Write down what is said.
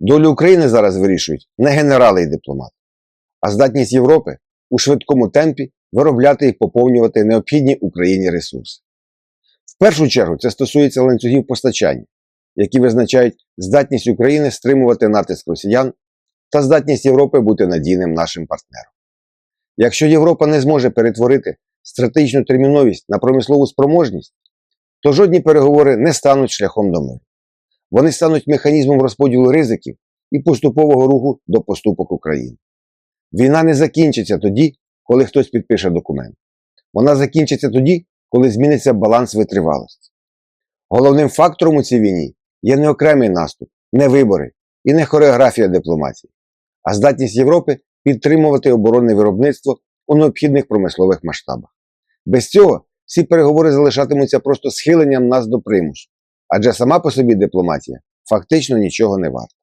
Долю України зараз вирішують не генерали і дипломати, а здатність Європи у швидкому темпі виробляти і поповнювати необхідні Україні ресурси. В першу чергу це стосується ланцюгів постачання, які визначають здатність України стримувати натиск росіян та здатність Європи бути надійним нашим партнером. Якщо Європа не зможе перетворити стратегічну терміновість на промислову спроможність, то жодні переговори не стануть шляхом до миру. Вони стануть механізмом розподілу ризиків і поступового руху до поступок України. Війна не закінчиться тоді, коли хтось підпише документ. Вона закінчиться тоді, коли зміниться баланс витривалості. Головним фактором у цій війні є не окремий наступ, не вибори і не хореографія дипломатії, а здатність Європи підтримувати оборонне виробництво у необхідних промислових масштабах. Без цього всі переговори залишатимуться просто схиленням нас до примусу, адже сама по собі дипломатія фактично нічого не варта.